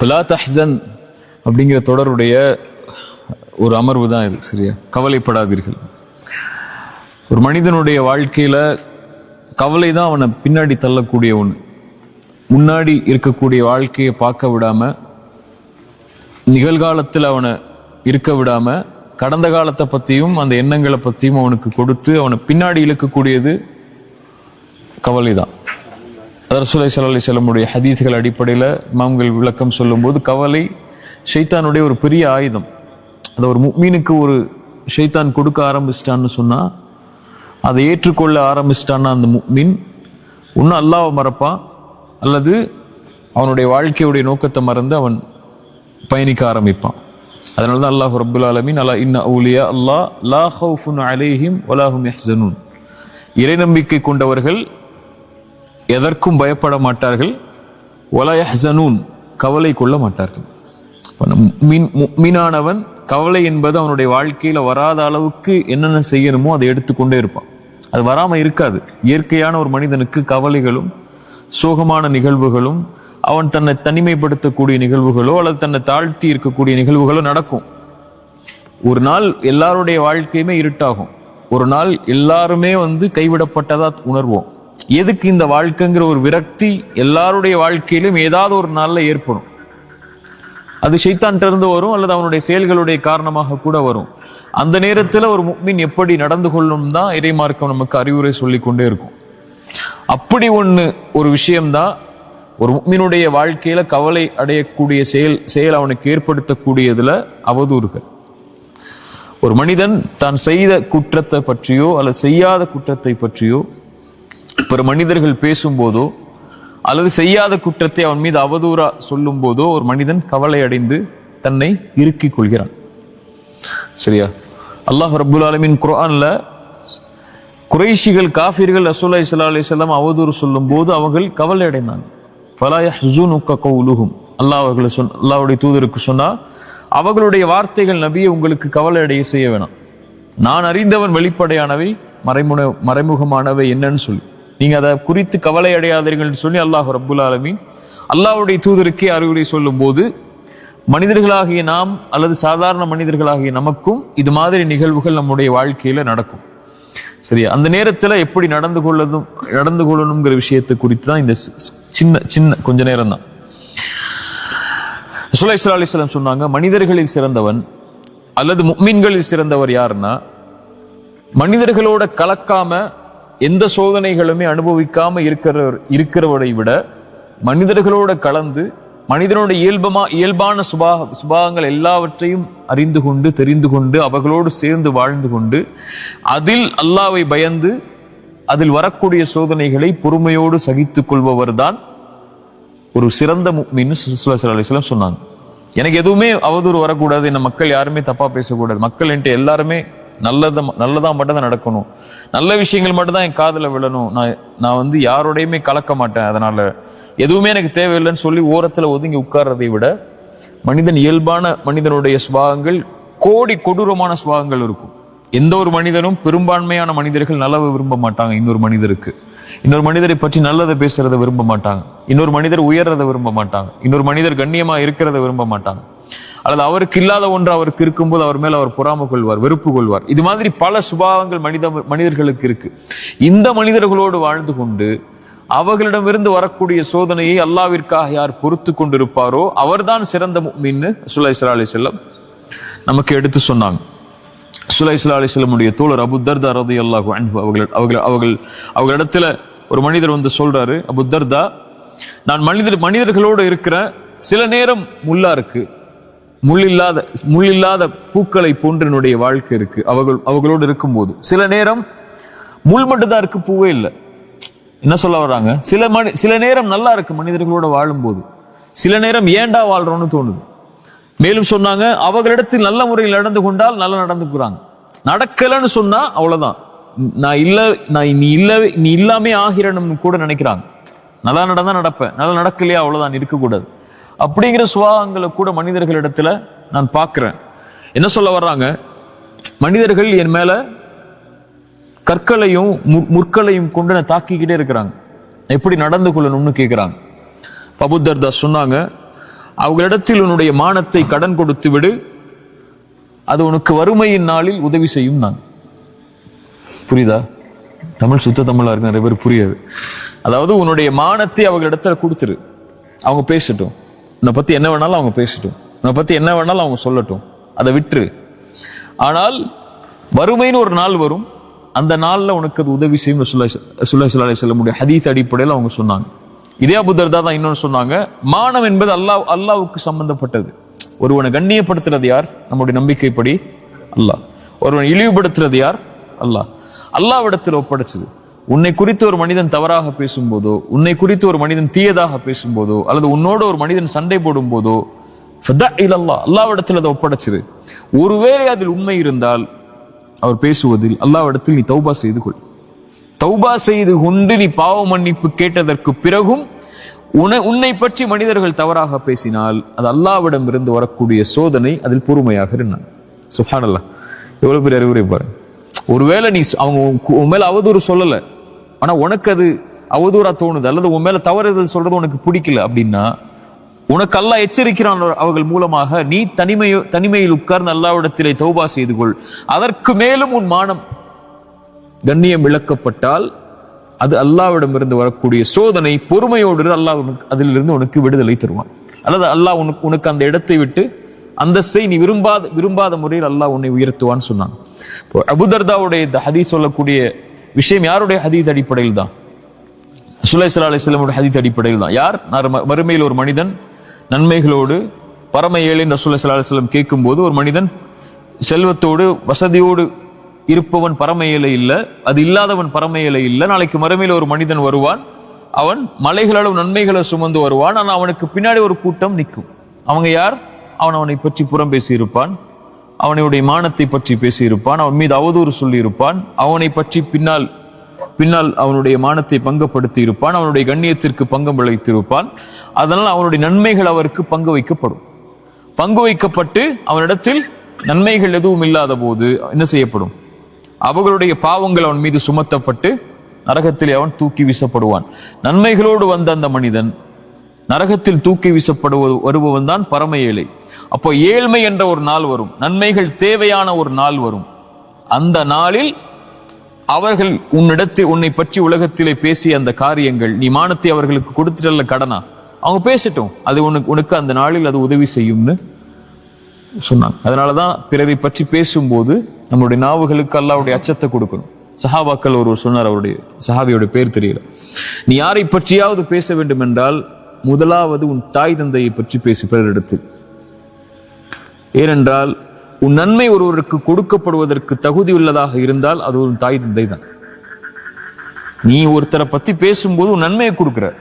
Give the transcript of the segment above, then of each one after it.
பலா தஹ்சன் அப்படிங்கிற தொடருடைய ஒரு அமர்வு தான் இது சரியா? கவலைப்படாதீர்கள். ஒரு மனிதனுடைய வாழ்க்கையில் கவலை தான் அவனை பின்னாடி தள்ளக்கூடிய ஒன்று முன்னாடி இருக்கக்கூடிய வாழ்க்கையை பார்க்க விடாமல் நிகழ்காலத்தில் அவனை இருக்க விடாமல் கடந்த காலத்தை பற்றியும் அந்த எண்ணங்களை பற்றியும் அவனுக்கு கொடுத்து அவனை பின்னாடி இழுக்கக்கூடியது கவலை தான் ரசூலை சல்லி செல்லமுடைய ஹதீஸ்கள் அடிப்படையில் மாம்கள் விளக்கம் சொல்லும்போது கவலை ஷைத்தானுடைய ஒரு பெரிய ஆயுதம். அந்த ஒரு மீனுக்கு ஒரு ஷைத்தான் கொடுக்க ஆரம்பிச்சிட்டான்னு சொன்னால் அதை ஏற்றுக்கொள்ள ஆரம்பிச்சிட்டான்னா அந்த மீன் ஒன்றும் அல்லாவை மறப்பான் அல்லது அவனுடைய வாழ்க்கையுடைய நோக்கத்தை மறந்து அவன் பயணிக்க ஆரம்பிப்பான். அதனால தான் அல்லாஹ் ரபுல் ஆலமீன் அலா இன்ன அவுலியா அல்லாஹ் லா ஹவுஃபுன் அலேஹிம் வலாஹும் யஹ்சனூன். இறை நம்பிக்கை கொண்டவர்கள் எதற்கும் பயப்பட மாட்டார்கள். ஒலயஹனூன் கவலை கொள்ள மாட்டார்கள். மீன் மீனானவன் கவலை என்பது அவனுடைய வாழ்க்கையில் வராத அளவுக்கு என்னென்ன செய்யணுமோ அதை எடுத்துக்கொண்டே இருப்பான். அது வராமல் இருக்காது. இயற்கையான ஒரு மனிதனுக்கு கவலைகளும் சோகமான நிகழ்வுகளும் அவன் தன்னை தனிமைப்படுத்தக்கூடிய நிகழ்வுகளோ அல்லது தன்னை தாழ்த்தி இருக்கக்கூடிய நிகழ்வுகளோ நடக்கும். ஒரு நாள் எல்லாருடைய வாழ்க்கையுமே இருட்டாகும். ஒரு நாள் எல்லாருமே வந்து கைவிடப்பட்டதா உணர்வோம். எதுக்கு இந்த வாழ்க்கைங்கிற ஒரு விரக்தி எல்லாருடைய வாழ்க்கையிலும் ஏதாவது ஒரு நாளில் ஏற்படும். அது ஷைத்தான் இருந்து வரும் அல்லது அவனுடைய செயல்களுடைய காரணமாக கூட வரும். அந்த நேரத்தில் ஒரு முக்மின் எப்படி நடந்து கொள்ளும் தான் இறைமார்க்கம் நமக்கு அறிவுரை சொல்லி கொண்டே இருக்கும். அப்படி ஒன்று ஒரு விஷயம்தான் ஒரு முக்மினுடைய வாழ்க்கையில் கவலை அடையக்கூடிய செயல் செயல் அவனுக்கு ஏற்படுத்தக்கூடியதில் அவதூறுகள். ஒரு மனிதன் தான் செய்த குற்றத்தை பற்றியோ அல்லது செய்யாத குற்றத்தை பற்றியோ பிற மனிதர்கள் பேசும்போதோ அல்லது செய்யாத குற்றத்தை அவன் மீது அவதூறா சொல்லும் போதோ ஒரு மனிதன் கவலை அடைந்து தன்னை இறுக்கிக் கொள்கிறான். சரியா? அல்லாஹ் ரபுல் ஆலமின் குரான்ல குறைஷிகள் காஃபிர்கள் ரசூல்லா இஸ்லா அலிஸ்லாம் அவதூறு சொல்லும் போது அவர்கள் கவலை அடைந்தாங்க. கவுலுகும் அல்லாஹ் அவர்களை சொன் அல்லாவுடைய தூதருக்கு சொன்னா அவர்களுடைய வார்த்தைகள் நபியை உங்களுக்கு கவலை அடைய செய்ய வேணாம். நான் அறிந்தவன் வெளிப்படையானவை மறைமுக மறைமுகமானவை என்னன்னு சொல்லி. நீங்க அதை குறித்து கவலை அடையாதீர்கள் சொல்லி அல்லாஹ் ரப்புல் ஆலமீன் அல்லாஹுடைய தூதருக்கே அறிவுரை சொல்லும் போது மனிதர்களாகிய நாம் அல்லது சாதாரண மனிதர்களாகிய நமக்கும் இது மாதிரி நிகழ்வுகள் நம்முடைய வாழ்க்கையில நடக்கும். சரியா? அந்த நேரத்துல எப்படி நடந்து கொள்ளதும் நடந்து கொள்ளணுங்கிற விஷயத்தை குறித்து தான் இந்த சின்ன சின்ன கொஞ்ச நேரம் தான் சுலைஸ்லா அலிஸ்லாம் சொன்னாங்க மனிதர்களில் சிறந்தவன் அல்லது முக்மீன்களில் சிறந்தவர் யாருன்னா மனிதர்களோட கலக்காம எந்த சோதனைகளுமே அனுபவிக்காம இருக்கிறவர் இருக்கிறவரை விட மனிதர்களோட கலந்து மனிதனோட இயல்பமா இயல்பான சுபா சுபாகங்கள் எல்லாவற்றையும் அறிந்து கொண்டு தெரிந்து கொண்டு அவர்களோடு சேர்ந்து வாழ்ந்து கொண்டு அதில் அல்லாவை பயந்து அதில் வரக்கூடிய சோதனைகளை பொறுமையோடு சகித்துக் கொள்பவர் தான் ஒரு சிறந்த முக்மின்னு சுல்லா அலிஸ்லாம் சொன்னாங்க. எனக்கு எதுவுமே அவதூறு வரக்கூடாது என்ன மக்கள் யாருமே தப்பா பேசக்கூடாது. மக்கள் என்கிட்ட எல்லாருமே நல்லதை நல்லதாக மட்டும் தான் நடக்கணும். நல்ல விஷயங்கள் மட்டும்தான் என் காதில் விழணும். நான் நான் வந்து யாரோடையுமே கலக்க மாட்டேன் அதனால். எதுவுமே எனக்கு தேவையில்லைன்னு சொல்லி ஓரத்தில் ஒதுங்கி உட்கார்றதை விட மனிதன் இயல்பான மனிதனுடைய சுபாகங்கள் கோடி கொடூரமான சுபாகங்கள் இருக்கும். எந்த ஒரு மனிதனும் பெரும்பான்மையான மனிதர்கள் நல்லவை விரும்ப மாட்டாங்க. இன்னொரு மனிதருக்கு. இன்னொரு மனிதரை பற்றி நல்லதை பேசுறத விரும்ப மாட்டாங்க. இன்னொரு மனிதர் உயர்றதை விரும்ப மாட்டாங்க. இன்னொரு மனிதர் கண்ணியமா இருக்கிறத விரும்ப மாட்டாங்க. அல்லது அவருக்கு இல்லாத ஒன்று அவருக்கு இருக்கும்போது அவர் மேல் அவர் பொறாம கொள்வார் வெறுப்பு கொள்வார். இது மாதிரி பல சுபாவங்கள் மனித மனிதர்களுக்கு இருக்கு. இந்த மனிதர்களோடு வாழ்ந்து கொண்டு அவர்களிடமிருந்து வரக்கூடிய சோதனையை அல்லாவிற்காக யார் பொறுத்து கொண்டிருப்பாரோ அவர்தான் சிறந்த மீன்னு சுல்லா இஸ்லா அலி செல்லம் நமக்கு எடுத்து சொன்னாங்க. சுல்லா இஸ்லா அலி செல்லமுடைய தோழர் அபுத்தர்தா ரதி அல்லாஹு அவர்கள் அவர்கள் அவர்கள் அவர்களிடத்துல ஒரு மனிதர் வந்து சொல்றாரு அபுத்தர்தா நான் மனிதர் மனிதர்களோடு இருக்கிற சில நேரம் முல்லா இருக்குது முள் இல்லாத முள் இல்லாத பூக்களை போன்று என்னுடைய வாழ்க்கை இருக்கு. அவர்கள் அவர்களோடு இருக்கும்போது. சில நேரம் முள் மட்டும்தான் இருக்கு பூவே இல்லை. என்ன சொல்ல வர்றாங்க? சில மணி சில நேரம் நல்லா இருக்கு மனிதர்களோட வாழும்போது. சில நேரம் ஏண்டா வாழ்றோம்னு தோணுது. மேலும் சொன்னாங்க அவர்களிடத்தில் நல்ல முறையில் நடந்து கொண்டால் நல்லா நடந்துக்கிறாங்க. நடக்கலன்னு சொன்னா அவ்வளவுதான். நான் இல்ல நான் நீ இல்ல நீ இல்லாமே ஆகிறனும் கூட நினைக்கிறாங்க. நல்லா நடந்தா நடப்பேன். நல்லா நடக்கலையா? அவ்வளவுதான். இருக்கக்கூடாது. அப்படிங்கிற சுவாகங்களை கூட மனிதர்களிடத்துல நான் பார்க்குறேன். என்ன சொல்ல வர்றாங்க? மனிதர்கள் என் மேல கற்களையும் முற்களையும் கொண்டு நான் தாக்கிக்கிட்டே இருக்கிறாங்க. எப்படி நடந்து கொள்ளணும்னு கேட்குறாங்க பபுத்தர் தாஸ் சொன்னாங்க அவர்களிடத்தில் உன்னுடைய மானத்தை கடன் கொடுத்து விடு. அது உனக்கு வறுமையின் நாளில் உதவி செய்யும் நான். புரியுதா? தமிழ் சுத்த தமிழா இருக்கு நிறைய பேர் புரியாது. அதாவது உன்னுடைய மானத்தை அவர்களிடத்துல கொடுத்துரு. அவங்க பேசட்டும். உன்னை பற்றி என்ன வேணாலும் அவங்க பேசட்டும். உன்னை பற்றி என்ன வேணாலும் அவங்க சொல்லட்டும். அதை விட்டுரு. ஆனால் வறுமைன்னு ஒரு நாள் வரும். அந்த நாளில் உனக்கு அது உதவி செய்யும். சுல்லாய் சுல்லாய் செல்ல முடியும் ஹதீத் அடிப்படையில் அவங்க சொன்னாங்க. இதே அபுதர்தா தான் இன்னொன்று சொன்னாங்க. மானம் என்பது அல்லாஹ் அல்லாவுக்கு சம்பந்தப்பட்டது. ஒருவனை கண்ணியப்படுத்துறது யார்? நம்முடைய நம்பிக்கைப்படி அல்லாஹ். ஒருவனை இழிவுபடுத்துறது யார்? அல்லாஹ். அல்லாவிடத்தில் ஒப்படைச்சது. உன்னை குறித்து ஒரு மனிதன் தவறாக பேசும்போதோ உன்னை குறித்து ஒரு மனிதன் தீயதாக பேசும்போதோ அல்லது உன்னோட ஒரு மனிதன் சண்டை போடும் போதோ அல்லாஹ் அல்லாவிடத்தில் அதை ஒப்படைச்சது ஒருவேளை அதில் உண்மை இருந்தால் அவர் பேசுவதில் அல்லாவிடத்தில் நீ தௌபா செய்து கொள். தௌபா செய்து கொண்டு நீ பாவ மன்னிப்பு கேட்டதற்கு பிறகும் உன உன்னை பற்றி மனிதர்கள் தவறாக பேசினால் அது அல்லாவிடம் இருந்து வரக்கூடிய சோதனை அதில் பொறுமையாக இருந்தான். சுஹானல்லா எவ்வளவு பெரிய அறிவுரை பாருங்க. ஒருவேளை நீ அவங்க உன் உன் மேல அவதூறு சொல்லலை. ஆனால் உனக்கு அது அவதூறா தோணுது அல்லது உன் மேல தவறுதல் சொல்றது உனக்கு பிடிக்கல அப்படின்னா உனக்கு அல்லாஹ் எச்சரிக்கிறான் அவர்கள் மூலமாக நீ தனிமை தனிமையில் உட்கார்ந்து அல்லாவிடத்திலே தௌபா செய்து கொள். அதற்கு மேலும் உன் மானம் கண்ணியம் இழக்கப்பட்டால் அது அல்லாவிடமிருந்து வரக்கூடிய சோதனை பொறுமையோடு அல்லாஹ் உனக்கு அதிலிருந்து உனக்கு விடுதலை தருவான். அல்லது அல்லாஹ் உனக்கு உனக்கு அந்த இடத்தை விட்டு அந்தஸ்தை நீ விரும்பாத விரும்பாத முறையில் அல்லாஹ் உன்னை உயர்த்துவான்னு சொன்னாங்க இப்போ அபுதர்தாவுடைய ஹதி சொல்லக்கூடிய விஷயம் யாருடைய ஹதீத் அடிப்படையில் தான்? சுலை அலிஸ்லமுடைய ஹதீத் அடிப்படையில் தான். யார்? மறுமையில் ஒரு மனிதன் நன்மைகளோடு பரம ஏழின் ரசூலை சல்லா கேட்கும்போது ஒரு மனிதன் செல்வத்தோடு வசதியோடு இருப்பவன் பரம ஏழை இல்லை அது இல்லாதவன் பரம ஏழை இல்லை. நாளைக்கு மறுமையில் ஒரு மனிதன் வருவான் அவன் மலைகளளவு நன்மைகளை சுமந்து வருவான் ஆனால் அவனுக்கு பின்னாடி ஒரு கூட்டம் நிற்கும். அவங்க யார்? அவன் அவனை பற்றி புறம் பேசியிருப்பான். அவனுடைய மானத்தை பற்றி பேசியிருப்பான் அவன் மீது அவதூறு சொல்லியிருப்பான். அவனை பற்றி பின்னால் பின்னால் அவனுடைய மானத்தை பங்கப்படுத்தி இருப்பான் அவனுடைய கண்ணியத்திற்கு பங்கம் விளைத்திருப்பான். அதனால் அவனுடைய நன்மைகள் அவருக்கு பங்கு வைக்கப்படும். பங்கு வைக்கப்பட்டு அவனிடத்தில் நன்மைகள் எதுவும் இல்லாத போது என்ன செய்யப்படும்? அவர்களுடைய பாவங்கள் அவன் மீது சுமத்தப்பட்டு நரகத்தில் அவன் தூக்கி வீசப்படுவான். நன்மைகளோடு வந்த அந்த மனிதன் நரகத்தில் தூக்கி வீசப்படுவது வருபவன் தான் பரம ஏழை. அப்போ ஏழ்மை என்ற ஒரு நாள் வரும். நன்மைகள் தேவையான ஒரு நாள் வரும். அந்த நாளில் அவர்கள் உன்னிடத்தில் உன்னை பற்றி உலகத்திலே பேசிய அந்த காரியங்கள் நீ மானத்தை அவர்களுக்கு கொடுத்துட்டல கடனா? அவங்க பேசட்டும். அது உனக்கு உனக்கு அந்த நாளில் அது உதவி செய்யும்னு சொன்னாங்க. அதனாலதான் பிறரை பற்றி பேசும்போது நம்மளுடைய நாவுகளுக்கு அல்லாவுடைய அச்சத்தை கொடுக்கணும். சஹாபாக்கள் ஒருவர் சொன்னார் அவருடைய சஹாபியோட பேர் தெரியல. நீ யாரை பற்றியாவது பேச வேண்டும் என்றால் முதலாவது உன் தாய் தந்தையை பற்றி பேசு பிறரிடத்தில் ஏனென்றால் உன் நன்மை ஒருவருக்கு கொடுக்கப்படுவதற்கு தகுதி உள்ளதாக இருந்தால் அது ஒரு தாய் தந்தை தான். நீ ஒருத்தரை பத்தி பேசும்போது உன் நன்மையை கொடுக்கிற.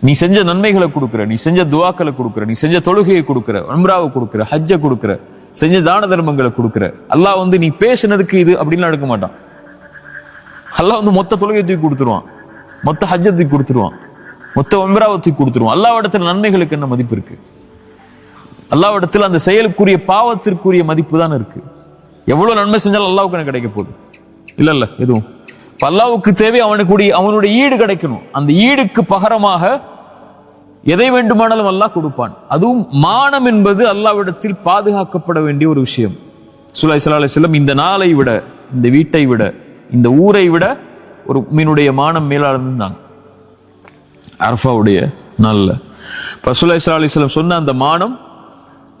நீ செஞ்ச நன்மைகளை கொடுக்கிற. நீ செஞ்ச துவாக்களை கொடுக்குற. நீ செஞ்ச தொழுகையை கொடுக்கிற. உம்ராவை கொடுக்கிற. ஹஜ்ஜை கொடுக்குற. செஞ்ச தான தர்மங்களை கொடுக்கிற. அல்லாஹ் வந்து நீ பேசுனதுக்கு இது அப்படின்னு எடுக்க மாட்டான். அல்லாஹ் வந்து மொத்த தொழுகையை தூக்கி கொடுத்துருவான். மொத்த ஹஜ்ஜை தூக்கி கொடுத்துருவான். மொத்த உம்ராவை கொடுத்துருவோம். அல்லாவிடத்தில் நன்மைகளுக்கு என்ன மதிப்பு இருக்கு? அல்லாவிடத்தில் அந்த செயலுக்குரிய பாவத்திற்குரிய மதிப்பு தான் இருக்கு. எவ்வளவு நன்மை செஞ்சாலும் அல்லாவுக்கு எனக்கு கிடைக்க போகுது. இல்ல இல்ல எதுவும். அல்லாவுக்கு தேவை அவனுக்குடைய அவனுடைய ஈடு கிடைக்கணும். அந்த ஈடுக்கு பகரமாக எதை வேண்டுமானாலும் அல்லாஹ் கொடுப்பான். அதுவும் மானம் என்பது அல்லாவிடத்தில் பாதுகாக்கப்பட வேண்டிய ஒரு விஷயம். சுலாய் சலாஹ் செல்லம் இந்த நாளை விட இந்த வீட்டை விட இந்த ஊரை விட ஒரு மீனுடைய மானம் மேலாளர்ந்தாங்க அரஃபாவுடைய நாள்ல பசுலை அலிஸ்லாம் சொன்ன அந்த மானம்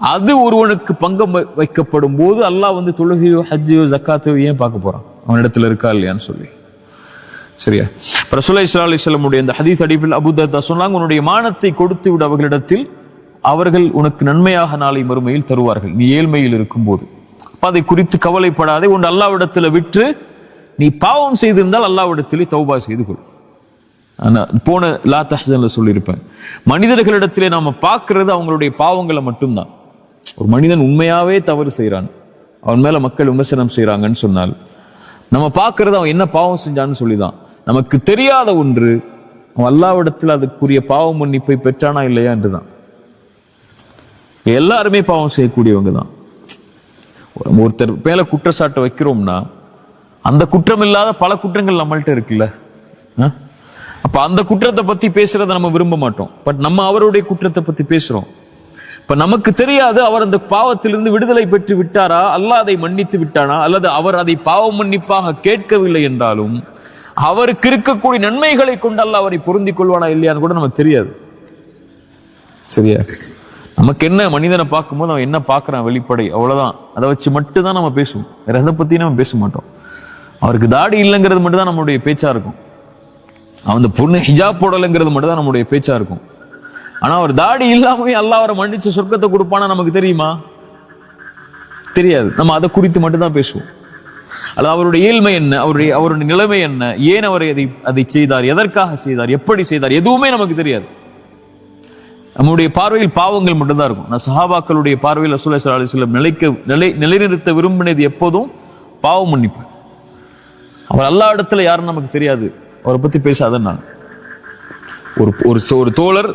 அது ஒருவனுக்கு பங்கம் வைக்கப்படும் போது அல்லாஹ் வந்து தொழுகையோ ஹஜ்ஜையோ ஜக்காத்தையோ ஏன் பார்க்க போறான்? அவனிடத்துல இருக்கா இல்லையான்னு சொல்லி. சரியா? ரசூலை அலிஸ்லமுடைய இந்த ஹதீஸ் அடிப்பில் அபுதா சொன்னாங்க உன்னுடைய மானத்தை கொடுத்து விட அவர்களிடத்தில். அவர்கள் உனக்கு நன்மையாக நாளை மறுமையில் தருவார்கள். நீ ஏழ்மையில் இருக்கும்போது. அப்போ அதை குறித்து கவலைப்படாதே உன் அல்லாவிடத்தில் விட்டு நீ பாவம் செய்திருந்தால் அல்லாவிடத்திலே தௌபா செய்து கொள். ஆனால் போன லா தஹ்சன்ல சொல்லியிருப்பேன். மனிதர்களிடத்திலே நாம் பார்க்கறது அவங்களுடைய பாவங்களை மட்டும்தான். ஒரு மனிதன் உண்மையாகவே தவறு செய்கிறான் அவன் மேலே மக்கள் விமர்சனம் செய்கிறாங்கன்னு சொன்னால் நம்ம பார்க்கறது அவன் என்ன பாவம் செஞ்சான்னு சொல்லிதான். நமக்கு தெரியாத ஒன்று அவன் அல்லாவிடத்தில் அதுக்குரிய பாவம் மன்னிப்பை பெற்றானா இல்லையா என்றுதான். எல்லாருமே பாவம் செய்யக்கூடியவங்க தான் ஒருத்தர் மேலே குற்றச்சாட்டை வைக்கிறோம்னா அந்த குற்றம் இல்லாத பல குற்றங்கள் நம்மள்கிட்ட இருக்குல்ல? ஆ? அப்ப அந்த குற்றத்தை பத்தி பேசுறத நம்ம விரும்ப மாட்டோம். பட் நம்ம அவருடைய குற்றத்தை பத்தி பேசுறோம். இப்ப நமக்கு தெரியாது அவர் அந்த பாவத்திலிருந்து விடுதலை பெற்று விட்டாரா? அல்லாஹ் அதை மன்னித்து விட்டானா? அல்லது அவர் அதை பாவ மன்னிப்பாக கேட்கவில்லை என்றாலும் அவருக்கு இருக்கக்கூடிய நன்மைகளை கொண்டு அவரை பொருந்திக் கொள்வானா இல்லையான்னு கூட நமக்கு தெரியாது. சரியா? நமக்கு என்ன மனிதனை பார்க்கும்போது அவன் என்ன பார்க்குறான் வெளிப்படை? அவ்வளோதான் அதை வச்சு மட்டும்தான் நம்ம பேசுவோம். வேற எதை பற்றியும் நம்ம பேச மாட்டோம். அவருக்கு தாடி இல்லைங்கிறது மட்டும் தான் நம்மளுடைய பேச்சாக இருக்கும். அந்த பொண்ணு ஹிஜாப் போடலைங்கிறது மட்டும் தான் நம்மளுடைய பேச்சா இருக்கும். ஆனா அவர் தாடி இல்லாமவே அல்லாஹ் அவரை மன்னிச்சு சொர்க்கத்தை கொடுப்பானா நமக்கு தெரியுமா? தெரியாது. நம்ம அதை குறித்து மட்டும் தான் பேசுவோம். அல்ல அவருடைய இயல்மை என்ன? அவருடைய அவருடைய நிலைமை என்ன? ஏன் அவர் அதை அதை செய்தார்? எதற்காக செய்தார்? எப்படி செய்தார்? எதுவுமே நமக்கு தெரியாது. நம்முடைய பார்வையில் பாவங்கள் மட்டும்தான் இருக்கும். நான் சஹாபாக்களுடைய பார்வையில் ரசூலுல்லாஹி ஸல்லல்லாஹு அலைஹி நிலைக்க நிலை நிலைநிறுத்த விரும்பினது எப்போதும் பாவம் மன்னிப்பு. அவர் எல்லா இடத்துல யாருன்னு நமக்கு தெரியாது. அவரை பத்தி பேசாதன்னா ஒரு ஒரு ஒரு தோழர்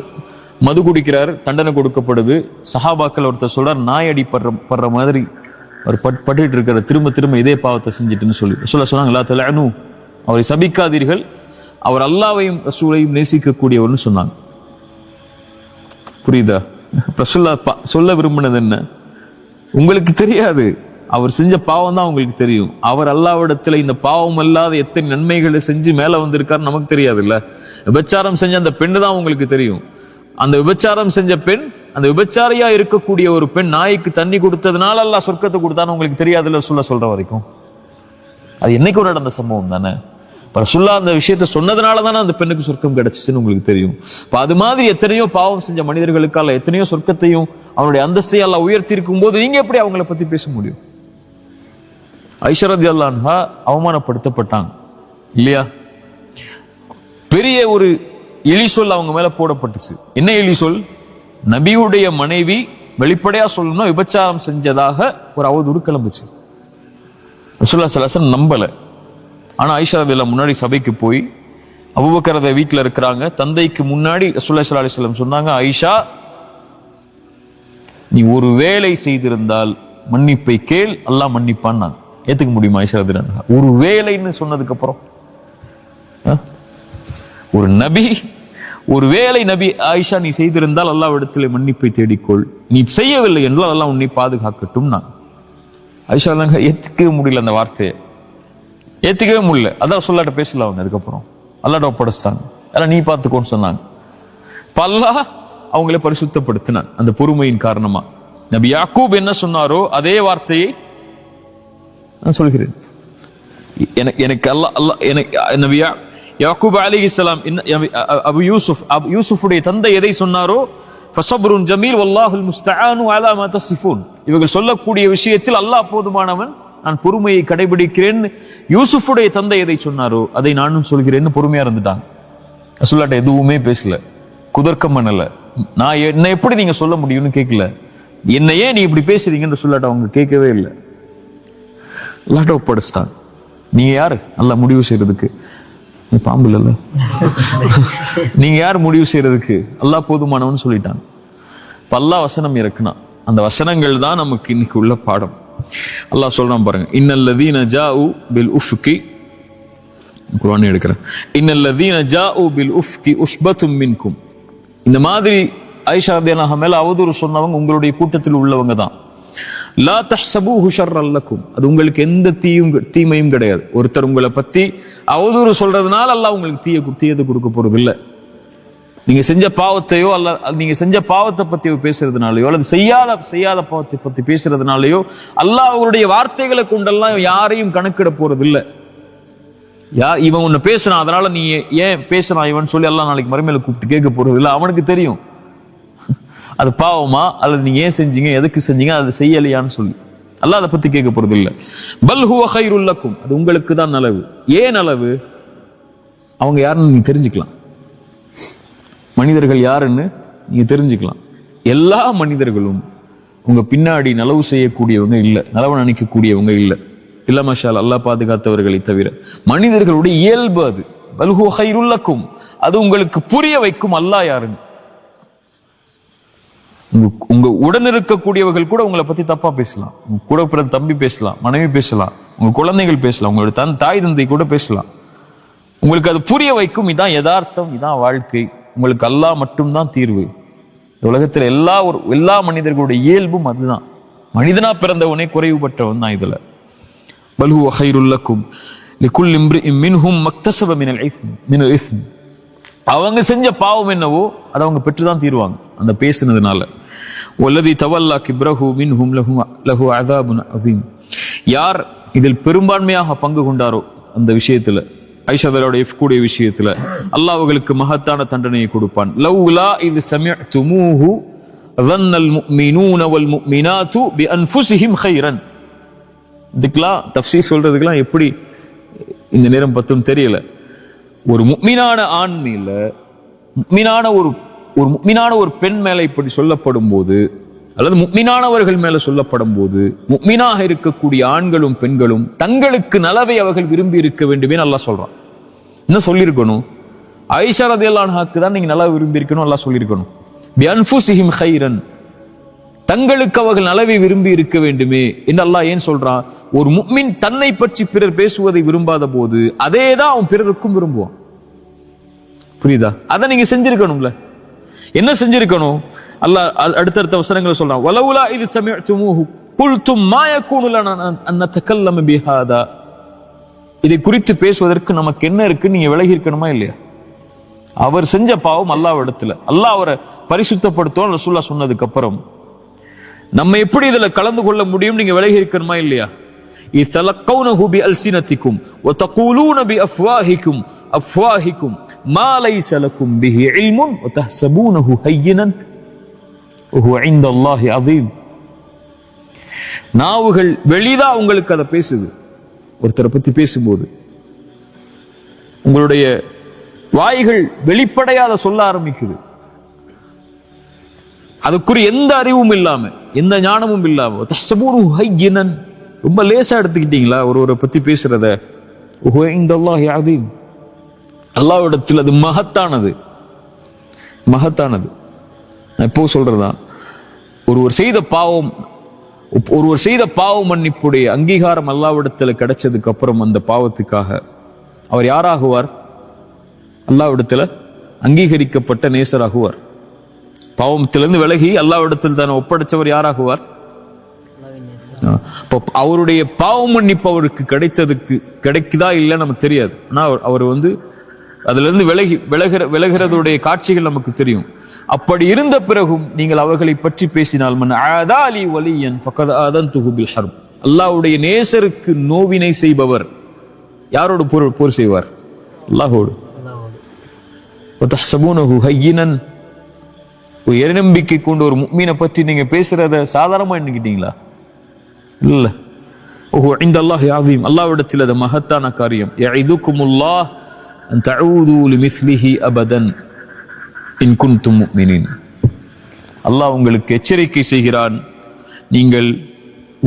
மது குடிக்கிறார் தண்டனை கொடுக்கப்படுது. சஹாபாக்கள் ஒருத்தர் சொல்றார் நாய் அடி படுற படுற மாதிரி அவர் பட் பட்டுட்டு இருக்கிற திரும்ப திரும்ப இதே பாவத்தை செஞ்சுட்டுன்னு சொல்லி. சொல்ல சொன்னாங்க "லா தலஅனு." அவரை சபிக்காதீர்கள். அவர் அல்லாவையும் ரசூலையும் நேசிக்கக்கூடியவர்னு சொன்னாங்க. புரியுதா? ரசூல்லா பா- சொல்ல விரும்பினது என்ன? உங்களுக்கு தெரியாது. அவர் செஞ்ச பாவம் தான் உங்களுக்கு தெரியும். அவர் அல்லாவிடத்தில் இந்த பாவம் இல்லாத எத்தனை நன்மைகளை செஞ்சு மேலே வந்திருக்காரு நமக்கு தெரியாது இல்லை விபச்சாரம் செஞ்ச அந்த பெண்ணு தான் உங்களுக்கு தெரியும். அந்த விபச்சாரம் செஞ்ச பெண் அந்த விபச்சாரியா இருக்கக்கூடிய ஒரு பெண் நாய்க்கு தண்ணி கொடுத்ததுனால அல்லாஹ் சொர்க்கத்தை கொடுத்தான்னு உங்களுக்கு தெரியாதுல்ல சொல்ல சொல்ற வரைக்கும்? அது என்னைக்கு ஒரு நடந்த சம்பவம் தானே? ரசுல்லா அந்த விஷயத்தை சொன்னதுனால தானே அந்த பெண்ணுக்கு சொர்க்கம் கிடைச்சிச்சுன்னு உங்களுக்கு தெரியும். இப்போ அது மாதிரி எத்தனையோ பாவம் செஞ்ச மனிதர்களுக்கால எத்தனையோ சொர்க்கத்தையும் அவனுடைய அந்தஸ்தையும் எல்லாம் உயர்த்தி இருக்கும் போது நீங்க எப்படி அவங்கள பத்தி பேச முடியும்? ஐஸ்வரதி அல்லான்ஹா அவமானப்படுத்தப்பட்டாங்க. இல்லையா? பெரிய ஒரு எலி சொல் அவங்க மேல போடப்பட்டுச்சு. என்ன எலி சொல் நபியுடைய மனைவி வெளிப்படையா சொல்லணும் விபச்சாரம் செஞ்சதாக ஒரு அவதூறு கிளம்புச்சு. ரசூல்லா சலாசன் நம்பல. ஆனா ஐஷா முன்னாடி சபைக்கு போய் அபுபக்கரத வீட்டில் இருக்கிறாங்க. தந்தைக்கு முன்னாடி ரசூல்லா ஸல்லல்லாஹு அலைஹி சொன்னாங்க ஐஷா நீ ஒரு வேலை செய்திருந்தால் மன்னிப்பை கேள் அல்லாஹ் மன்னிப்பான் ஏற்றுக்க முடியுமா ஐஷா ஒரு வேலைன்னு சொன்னதுக்கு அப்புறம் ஆ? ஒரு நபி ஒரு வேலை நபி ஆயிஷா நீ செய்திருந்தால் அல்லாவிடத்திலே மன்னிப்பை தேடிக்கொள். நீ செய்யவில்லை என்றால் அதெல்லாம் உன்னை பாதுகாக்கட்டும் நான். ஐஷா தாங்க ஏற்றுக்கவே முடியல அந்த வார்த்தையை. ஏற்றுக்கவே முடியல. அதான் சொல்லாட்ட பேசல அவங்க அதுக்கப்புறம். அல்லாட்ட ஒப்படைச்சிட்டாங்க அதெல்லாம் நீ பார்த்துக்கோன்னு சொன்னாங்க. பல்லா அல்லாஹ் பரிசுத்தப்படுத்தினான். அந்த பொறுமையின் காரணமா. நபி யாக்கூப் என்ன சொன்னாரோ அதே வார்த்தையை நான் சொல்கிறேன். எனக்கு எனக்கு அல்லா அல்லா எனக்கு நபி யா- யாக்கூப் அலைஹிஸ்ஸலாம் என்ன அபு யூசுப் அபு யூசுஃபுடைய தந்தை எதை சொன்னாரோ? ஃபஸப்ருன் ஜமீல் வல்லாஹுல் முஸ்தானு அலா மா சிஃபூன் இவர்கள் சொல்லக்கூடிய விஷயத்தில் அல்லாஹ் போதுமானவன். நான் பொறுமையை கடைபிடிக்கிறேன். யூசுஃபுடைய தந்தை எதை சொன்னாரோ அதை நானும் சொல்கிறேன்னு பொறுமையாக இருந்துட்டான். ரசூல்லாட்ட எதுவுமே பேசல. குதர்க்கம் பண்ணல நான் என்ன எப்படி நீங்கள் சொல்ல முடியும்னு கேட்கல என்னையே ஏன் நீ இப்படி பேசுறீங்கன்னு சொல்லாட்ட அவங்க கேட்கவே இல்லை. அல்லாட்ட ஒப்படைச்சிட்டாங்க நீங்க யார்? நல்லா முடிவு செய்யறதுக்கு. நீ பாம்பு இல்லைல்ல. நீங்கள் யார் முடிவு செய்யறதுக்கு? அல்லா போதுமானவன் சொல்லிட்டாங்க பல்லா வசனம் இறக்குனா அந்த வசனங்கள் தான் நமக்கு இன்னைக்கு உள்ள பாடம். அல்லாஹ் சொல்றான் பாருங்க இன்னல்லதீன உ பில் உஃப்கி குரான் எடுக்கிறேன். இன்னல்லதீன உ பில் உஃப்கி உஷ்பத்தும் மின்கும். இந்த மாதிரி ஐஷா ரதியல்லாஹு மேல அவதூறு சொன்னவங்க உங்களுடைய கூட்டத்தில் உள்ளவங்க தான். லா தஹ்சபூஹு ஹுஷர் அல்லக்கும் அது உங்களுக்கு எந்த தீயும் தீமையும் கிடையாது. ஒருத்தர் உங்களை பத்தி அவதூறு சொல்றதுனால அல்லாஹ் உங்களுக்கு தீய தீயது கொடுக்க போறது இல்லை நீங்க செஞ்ச பாவத்தையோ அல்ல நீங்க செஞ்ச பாவத்தை பத்தி பேசுறதுனாலயோ அல்லது செய்யாத செய்யாத பாவத்தை பத்தி பேசுறதுனாலயோ அல்லாஹ் அவருடைய வார்த்தைகளை கொண்டெல்லாம் யாரையும் கணக்கிட போறது இல்லை யா இவன் உன்னை பேசுறான் அதனால நீ ஏன் பேசுறான் இவன் சொல்லி எல்லாம் நாளைக்கு மறுமையில கூப்பிட்டு கேட்க போறது இல்லை அவனுக்கு தெரியும். அது பாவமா? அல்லது நீங்க ஏன் செஞ்சீங்க? எதுக்கு செஞ்சீங்க? அது செய்யலையான்னு சொல்லி. அல்ல அதை பத்தி கேட்க போறது இல்லை. பல் ஹுவ அது உங்களுக்கு தான் நலவு. ஏன் நலவு? அவங்க யாருன்னு நீங்க தெரிஞ்சுக்கலாம். மனிதர்கள் யாருன்னு நீங்க தெரிஞ்சுக்கலாம். எல்லா மனிதர்களும் உங்க பின்னாடி நலவு செய்யக்கூடியவங்க இல்லை. நலவு நினைக்கக்கூடியவங்க இல்லை. இல்ல மஷால் அல்லாஹ் பாதுகாத்தவர்களை தவிர. மனிதர்களுடைய இயல்பு அது. பல்ஹு ஹைருல்லக்கும் அது உங்களுக்கு புரிய வைக்கும் அல்லாஹ் யாருன்னு. உங்க உடன் இருக்கக்கூடியவர்கள் கூட உங்களை பத்தி தப்பா பேசலாம். உங்க கூட பிறந்த தம்பி பேசலாம் மனைவி பேசலாம் உங்க குழந்தைகள் பேசலாம் உங்களோட தன் தாய் தந்தை கூட பேசலாம். உங்களுக்கு அது புரிய வைக்கும். இதான் யதார்த்தம் இதான் வாழ்க்கை. உங்களுக்கு அல்லா மட்டும்தான் தீர்வு. இந்த எல்லா ஒரு எல்லா மனிதர்களுடைய இயல்பும் அதுதான். மனிதனா பிறந்தவனே குறைவுபட்டவன் தான் இதுல. பல் வகைருள்ளக்கும் கைருல் லக்கும். லிகுல் இம்ரிஇம் மின்ஹும் மக்தஸப மினல் ஐஃப் மினல் ஐஃப் அவங்க செஞ்ச பாவம் என்னவோ அதை அவங்க பெற்றுதான் தீருவாங்க அந்த பேசுனதுனால ஒல்லதி தவல்லா கிப்ரஹு மின்ஹும் லஹு லஹு அதாபுன் அதீம் யார் இதில் பெரும்பான்மையாக பங்கு கொண்டாரோ அந்த விஷயத்துல ஐஷாதலோட கூடிய விஷயத்துல அல்லாஹ் அவர்களுக்கு மகத்தான தண்டனையை கொடுப்பான் லவ்லா இது சமிஅத்துமூஹு ظن المؤمنون والمؤمنات بأنفسهم خيرا இதுக்கெல்லாம் தப்சீர் சொல்றதுக்கெல்லாம் எப்படி இந்த நேரம் பத்தும் தெரியல ஒரு முக்மினான ஆண் மேல முக்மினான ஒரு ஒரு முக்மினான ஒரு பெண் மேல இப்படி சொல்லப்படும் போது அல்லது முக்மினானவர்கள் மேல சொல்லப்படும் போது முக்மீனாக இருக்கக்கூடிய ஆண்களும் பெண்களும் தங்களுக்கு நலவை அவர்கள் விரும்பி இருக்க வேண்டுமே நல்லா சொல்றான். என்ன சொல்லியிருக்கணும்? ஐஷா ரதியல்லான்ஹாக்கு தான் நீங்க நல்லா விரும்பி இருக்கணும் நல்லா சொல்லியிருக்கணும். பியன்ஃபு சிஹிம் ஹைரன் தங்களுக்கு அவர்கள் நலவை விரும்பி இருக்க வேண்டுமே. என்று அல்லாஹ் ஏன் சொல்றான்? ஒரு முக்மின் தன்னை பற்றி பிறர் பேசுவதை விரும்பாத போது அதே தான் அவன் பிறருக்கும் விரும்புவான். புரியுதா? அதை நீங்க செஞ்சிருக்கணும்ல. என்ன செஞ்சிருக்கணும்? அல்லாஹ் அ- அடுத்தடுத்த வசனங்களை சொல்றான். வலவுலா இது சமயத்துமூஹு குல்தும் மா யகூனு லனா அன் பிஹாதா. இதை குறித்து பேசுவதற்கு நமக்கு என்ன இருக்கு? நீங்க விலகி இருக்கணுமா இல்லையா? அவர் செஞ்ச பாவம் அல்லாஹ் இடத்துல அல்லாஹ் அவரை பரிசுத்தப்படுத்தும் ரசூல்லா சொன்னதுக்கு அப்புறம். நம்ம எப்படி இதில் கலந்து கொள்ள முடியும்? நீங்க விலகி இருக்கணுமா இல்லையா? இத்தலக்கௌனஹு பி அல்சினத்திக்கும் ஒ தக்கூலூன அஃப்வாஹிக்கும் அஃப்வாஹிக்கும் மா லைஸ லக்கும் நாவுகள் வெளிதா உங்களுக்கு அதை பேசுது. ஒருத்தரை பத்தி பேசும்போது. உங்களுடைய வாய்கள் வெளிப்படையாத சொல்ல ஆரம்பிக்குது. அதுக்குரிய எந்த அறிவும் இல்லாமல் எந்த ஞானமும் இல்லாம தஹ்சபூனு ஹையினன். ரொம்ப லேசாக எடுத்துக்கிட்டீங்களா ஒருவரை பற்றி பேசுகிறத உஹு இந்தல்லாஹி அல்லாஹ்விடத்தில் அது மகத்தானது. மகத்தானது. நான் எப்போ சொல்றதா? ஒருவர் செய்த பாவம் ஒருவர் செய்த பாவ மன்னிப்புடைய அங்கீகாரம் அல்லாவிடத்தில் கிடைச்சதுக்கு அப்புறம் அந்த பாவத்துக்காக அவர் யாராகுவார்? அல்லாவிடத்தில் அங்கீகரிக்கப்பட்ட நேசராகுவார். பாவத்திலிருந்து விலகி அல்லாவிடத்தில் தான் ஒப்படைச்சவர் யாராகுவார்? அப்போ அவருடைய பாவ மன்னிப்பு அவருக்கு கிடைத்ததுக்கு கிடைக்குதா இல்லை நமக்கு தெரியாது. ஆனால் அவர்- அவர் வந்து அதிலிருந்து விலகி விலகிற விலகிறதுடைய காட்சிகள் நமக்கு தெரியும். அப்படி இருந்த பிறகும் நீங்கள் அவர்களை பற்றி பேசினால் மன் அலி வலியன் ஃபக்கத் ஆதன் துகுபில் ஹர்ப். அல்லாவுடைய நேசருக்கு நோவினை செய்பவர் யாரோடு போர் போர் செய்வார்? அல்லாஹோடு வதஹ்சபூனஹு ஹய்யினன் ஒரு இறைநம்பிக்கை கொண்டு ஒரு முக்மீனை பற்றி நீங்க பேசுகிறத சாதாரணமா எண்ணிக்கிட்டீங்களா? இல்லை. ஓஹோ இந்த அல்லாஹ் யாதீம் அல்லாவிடத்தில் அது மகத்தான காரியம். இதுக்குமுல்லா அன் தஊது லிமிஸ்லிஹி அபதன். இன் குன்தும் முஃமினீன் அல்லாஹ் உங்களுக்கு எச்சரிக்கை செய்கிறான். நீங்கள்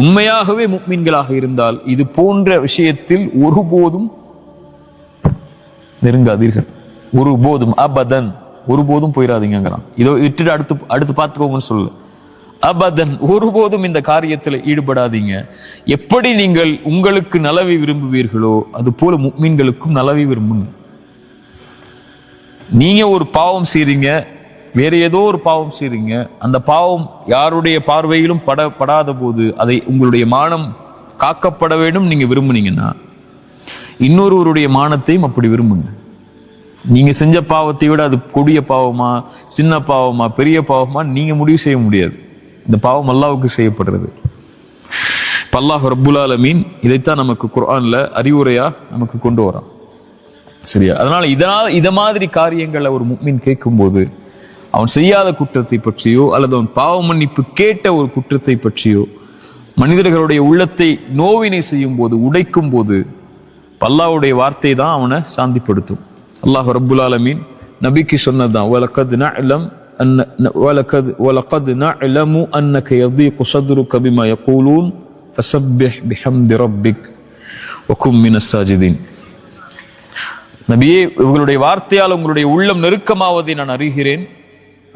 உண்மையாகவே முக்மீன்களாக இருந்தால் இது போன்ற விஷயத்தில் ஒருபோதும் நெருங்காதீர்கள். ஒருபோதும் அபதன். ஒருபோதும் போயிடாதீங்கிறான் இதோ விட்டுட்டு அடுத்து அடுத்து பார்த்துக்கோங்கன்னு சொல்லு. அபதன் ஒருபோதும் இந்த காரியத்தில் ஈடுபடாதீங்க. எப்படி நீங்கள் உங்களுக்கு நலவை விரும்புவீர்களோ அது போல முக்மீன்களுக்கும் நலவை விரும்புங்க. நீங்க ஒரு பாவம் செய்றீங்க வேற ஏதோ ஒரு பாவம் செய்றீங்க அந்த பாவம் யாருடைய பார்வையிலும் பட படாத போது அதை உங்களுடைய மானம் காக்கப்பட வேண்டும் நீங்க விரும்புனீங்கன்னா இன்னொருவருடைய மானத்தையும் அப்படி விரும்புங்க. நீங்க செஞ்ச பாவத்தை விட அது கொடிய பாவமா சின்ன பாவமா பெரிய பாவமா நீங்க முடிவு செய்ய முடியாது. இந்த பாவம் அல்லாவுக்கு செய்யப்படுறது. பல்லாஹ் அல்லாஹ் ரப்புல் ஆலமீன் இதைத்தான் நமக்கு குரானில் அறிவுரையா நமக்கு கொண்டு வரான். சரியா? அதனால இதனால் இத மாதிரி காரியங்களை ஒரு முக்மின் கேட்கும்போது அவன் செய்யாத குற்றத்தை பற்றியோ அல்லது அவன் பாவ மன்னிப்பு கேட்ட ஒரு குற்றத்தை பற்றியோ மனிதர்களுடைய உள்ளத்தை நோவினை செய்யும் போது உடைக்கும் போது பல்லாவுடைய வார்த்தை தான் அவனை சாந்திப்படுத்தும். அல்லாஹ் ரப்புல் ஆலமீன் நபிக்கு சொன்னதுதான் வலக்கத் நஅலம் அன்ன வலக்கத் வலக்கத் நஅலமு அன்னக யதீகு ஸத்ருக பிமா யகூலூன் ஃபஸப்பிஹ் பிஹம்தி ரப்பிக். வகும் மினஸ் சாஜிதீன். நபியே இவங்களுடைய வார்த்தையால் உங்களுடைய உள்ளம் நெருக்கமாவதை நான் அறிகிறேன்.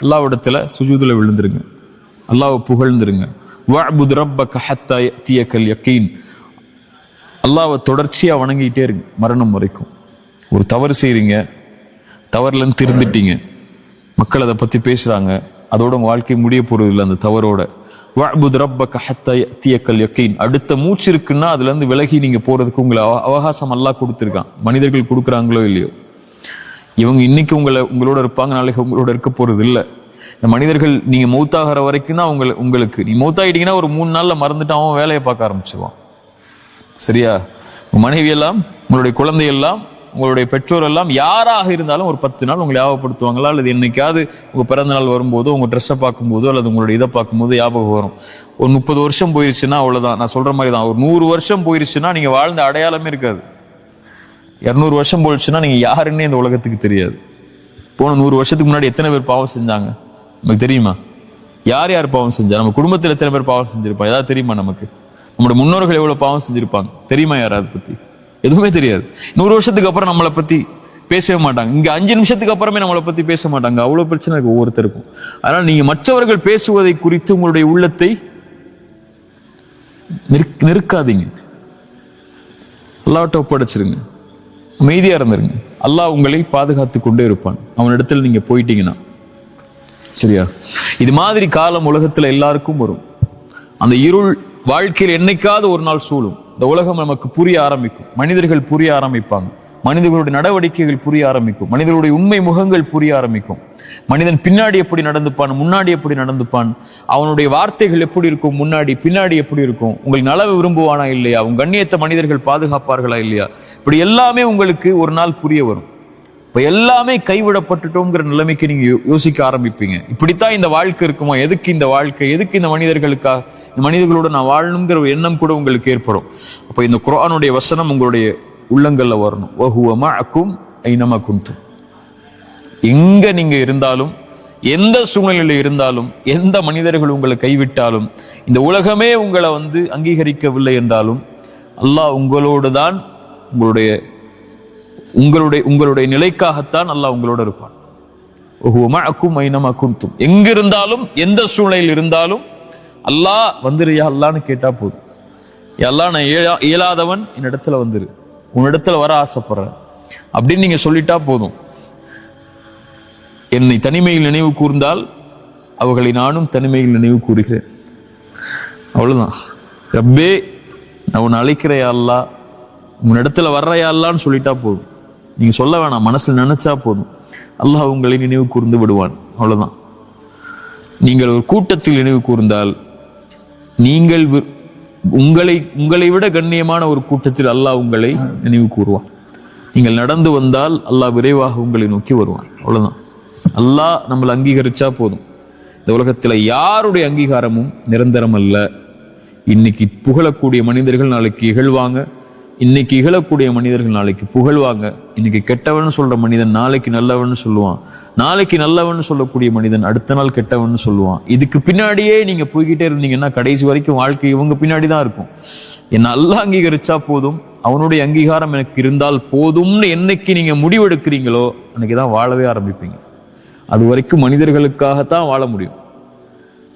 அல்லாவிடத்துல சுஜூதுல விழுந்துருங்க. அல்லாவை புகழ்ந்துருங்க. வஅபுத் ரப்பக ஹத்தா யஅதியக்கல் யக்கீன் அல்லாவை தொடர்ச்சியா வணங்கிட்டே இருங்க மரணம் வரைக்கும். ஒரு தவறு செய்கிறீங்க தவறுலேருந்து திருந்துட்டீங்க. மக்கள் அதை பற்றி பேசுகிறாங்க அதோட உங்கள் வாழ்க்கை முடிய போறது இல்லை அந்த தவறோட. வஅபுத் ரப்ப ஹத்தா யத்தியக்கல் யக்கீன். அடுத்த மூச்சு இருக்குன்னா அதுலேருந்து விலகி நீங்கள் போகிறதுக்கு உங்களை அவ- அவகாசம் எல்லாம் கொடுத்துருக்கான். மனிதர்கள் கொடுக்குறாங்களோ இல்லையோ? இவங்க இன்னைக்கு உங்களை உங்களோட இருப்பாங்க நாளைக்கு உங்களோட இருக்க போகிறது இல்லை இந்த மனிதர்கள் நீங்கள் மௌத்தாகிற வரைக்கும் தான் உங்களை உங்களுக்கு நீ மௌத்தாயிட்டீங்கன்னா ஒரு மூணு நாளில் மறந்துட்டு அவன் வேலையை பார்க்க ஆரம்பிச்சிருவான். சரியா? உங்கள் மனைவியெல்லாம் உங்களுடைய குழந்தையெல்லாம் உங்களுடைய பெற்றோர் எல்லாம் யாராக இருந்தாலும் ஒரு பத்து நாள் உங்களை ஞாபகப்படுத்துவாங்களா? அல்லது என்னைக்காவது உங்கள் பிறந்த நாள் வரும்போதோ உங்கள் ட்ரெஸ்ஸை பார்க்கும்போதோ அல்லது உங்களுடைய இதை பார்க்கும்போது ஞாபகம் வரும். ஒரு முப்பது வருஷம் போயிருச்சுன்னா அவ்வளோதான் நான் சொல்கிற மாதிரி தான். ஒரு நூறு வருஷம் போயிருச்சுன்னா நீங்கள் வாழ்ந்த அடையாளமே இருக்காது. இரநூறு வருஷம் போயிடுச்சுன்னா நீங்கள் யாருன்னே இந்த உலகத்துக்கு தெரியாது. போன நூறு வருஷத்துக்கு முன்னாடி எத்தனை பேர் பாவம் செஞ்சாங்க? நமக்கு தெரியுமா? யார் யார் பாவம் செஞ்சா? நம்ம குடும்பத்தில் எத்தனை பேர் பாவம் செஞ்சிருப்பாங்க? ஏதாவது தெரியுமா நமக்கு? நம்மளோட முன்னோர்கள் எவ்வளோ பாவம் செஞ்சுருப்பாங்க? தெரியுமா யாராவது பற்றி எதுவுமே தெரியாது. நூறு வருஷத்துக்கு அப்புறம் நம்மளை பத்தி பேசவே மாட்டாங்க. இங்க அஞ்சு நிமிஷத்துக்கு அப்புறமே நம்மளை பத்தி பேச மாட்டாங்க. அவ்வளவு பிரச்சனை இருக்கு ஒவ்வொருத்தருக்கும். அதனால நீங்க மற்றவர்கள் பேசுவதை குறித்து உங்களுடைய உள்ளத்தை நெருக்- நெருக்காதீங்க. அல்லாட்ட ஒப்படைச்சிருங்க. அமைதியா இருந்துருங்க. அல்லாஹ் உங்களை பாதுகாத்து கொண்டே இருப்பான். அவனிடத்தில் நீங்க போயிட்டீங்கன்னா. சரியா? இது மாதிரி காலம் உலகத்துல எல்லாருக்கும் வரும். அந்த இருள் வாழ்க்கையில் என்னைக்காவது ஒரு நாள் சூழும். இந்த உலகம் நமக்கு புரிய ஆரம்பிக்கும். மனிதர்கள் புரிய ஆரம்பிப்பாங்க. மனிதர்களுடைய நடவடிக்கைகள் புரிய ஆரம்பிக்கும். மனிதர்களுடைய உண்மை முகங்கள் புரிய ஆரம்பிக்கும். மனிதன் பின்னாடி எப்படி நடந்துப்பான் முன்னாடி எப்படி நடந்துப்பான் அவனுடைய வார்த்தைகள் எப்படி இருக்கும் முன்னாடி பின்னாடி எப்படி இருக்கும் உங்களுக்கு நலவை விரும்புவானா இல்லையா உங்க கண்ணியத்தை மனிதர்கள் பாதுகாப்பார்களா இல்லையா இப்படி எல்லாமே உங்களுக்கு ஒரு நாள் புரிய வரும். இப்போ எல்லாமே கைவிடப்பட்டுட்டோங்கிற நிலைமைக்கு நீங்கள் யோ- யோசிக்க ஆரம்பிப்பீங்க. இப்படித்தான் இந்த வாழ்க்கை இருக்குமா? எதுக்கு இந்த வாழ்க்கை? எதுக்கு இந்த மனிதர்களுக்கா இந்த மனிதர்களோட நான் வாழணுங்கிற ஒரு எண்ணம் கூட உங்களுக்கு ஏற்படும். அப்போ இந்த குரானுடைய வசனம் உங்களுடைய உள்ளங்களில் வரணும். வகுவமா அக்கும் ஐநமா குந்தும் எங்கே நீங்கள் இருந்தாலும் எந்த சூழ்நிலையில் இருந்தாலும் எந்த மனிதர்கள் உங்களை கைவிட்டாலும் இந்த உலகமே உங்களை வந்து அங்கீகரிக்கவில்லை என்றாலும் அல்லாஹ் உங்களோடு தான் உங்களுடைய உங்களுடைய உங்களுடைய நிலைக்காகத்தான் அல்லாஹ் உங்களோட இருப்பான். அக்கும் மஅக்கும் ஐனமா குன்தும். எங்க இருந்தாலும் எந்த சூழ்நிலையில் இருந்தாலும் அல்லாஹ் வந்துருயா அல்லான்னு கேட்டா போதும். யா நான் இயலா இயலாதவன் என்னிடத்துல வந்துரு. உன்னிடத்துல வர ஆசைப்படுறேன். அப்படின்னு நீங்க சொல்லிட்டா போதும். என்னை தனிமையில் நினைவு கூர்ந்தால் அவர்களை நானும் தனிமையில் நினைவு கூறுகிறேன். அவ்வளவுதான். ரப்பே நான் உன்னை அழைக்கிறையா அல்லா உன்னிடத்துல வர்றையா அல்லான்னு சொல்லிட்டா போதும். நீங்கள் சொல்ல வேணாம் மனசில் நினச்சா போதும். அல்லாஹ் உங்களை நினைவு கூர்ந்து விடுவான். அவ்வளோதான் நீங்கள் ஒரு கூட்டத்தில் நினைவு கூர்ந்தால் நீங்கள் வி- உங்களை உங்களை விட கண்ணியமான ஒரு கூட்டத்தில் அல்லாஹ் உங்களை நினைவு கூறுவான். நீங்கள் நடந்து வந்தால் அல்லாஹ் விரைவாக உங்களை நோக்கி வருவான். அவ்வளோதான் அல்லாஹ் நம்மளை அங்கீகரிச்சா போதும். இந்த உலகத்தில் யாருடைய அங்கீகாரமும் நிரந்தரம் அல்ல. இன்னைக்கு புகழக்கூடிய மனிதர்கள் நாளைக்கு இகழ்வாங்க. இன்னைக்கு இகழக்கூடிய மனிதர்கள் நாளைக்கு புகழ்வாங்க. இன்னைக்கு கெட்டவன் சொல்ற மனிதன் நாளைக்கு நல்லவன் சொல்லுவான். நாளைக்கு நல்லவன் சொல்லக்கூடிய மனிதன் அடுத்த நாள் கெட்டவன் சொல்லுவான். இதுக்கு பின்னாடியே நீங்க போய்கிட்டே இருந்தீங்கன்னா கடைசி வரைக்கும் வாழ்க்கை இவங்க பின்னாடி தான் இருக்கும். என்ன நல்லா அங்கீகரிச்சா போதும். அவனுடைய அங்கீகாரம் எனக்கு இருந்தால் போதும்னு என்னைக்கு நீங்க முடிவெடுக்கிறீங்களோ அன்னைக்கு தான் வாழவே ஆரம்பிப்பீங்க. அது வரைக்கும் மனிதர்களுக்காகத்தான் வாழ முடியும்.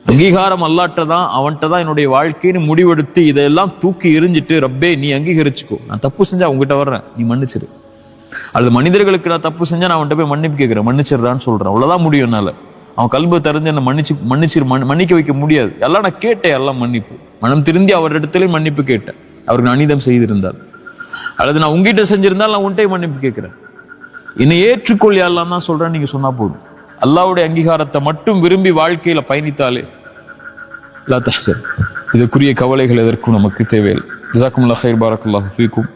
அங்கீகாரம் அல்லாட்ட தான் அவன்கிட்ட தான் என்னுடைய வாழ்க்கைன்னு முடிவெடுத்து இதெல்லாம் தூக்கி எரிஞ்சிட்டு ரப்பே நீ அங்கீகரிச்சுக்கோ. நான் தப்பு செஞ்சா உங்ககிட்ட வர்றேன். நீ மன்னிச்சிரு. அல்லது மனிதர்களுக்கு நான் தப்பு செஞ்சா நான் அவன்கிட்ட போய் மன்னிப்பு கேட்கிறேன். மன்னிச்சிருதான்னு சொல்றேன். அவ்வளவுதான் முடியும் என்னால. அவன் கல்பு தெரிஞ்சு என்ன மன்னிச்சு மன்னிச்சிரு மன்னிக்க வைக்க முடியாது. எல்லாம் நான் கேட்டேன் எல்லாம் மன்னிப்பு. மனம் திருந்தி அவர் இடத்துலயும் மன்னிப்பு கேட்டேன். அவருக்கு நான் அநீதம் செய்திருந்தார். அல்லது நான் உங்ககிட்ட செஞ்சிருந்தால் நான் உன்ட்டே மன்னிப்பு கேட்கிறேன். என்னை ஏற்றுக்கொள் எல்லாம் தான் சொல்றேன் நீங்க சொன்னா போதும். அல்லாவுடைய அங்கீகாரத்தை மட்டும் விரும்பி வாழ்க்கையில பயணித்தாலே லா தஹ்சன் இதுக்குரிய கவலைகள் எதற்கும் நமக்கு தேவையில்லை. ஜசாக்கும் அல்லா ஹைர் ஃபீக்கும்.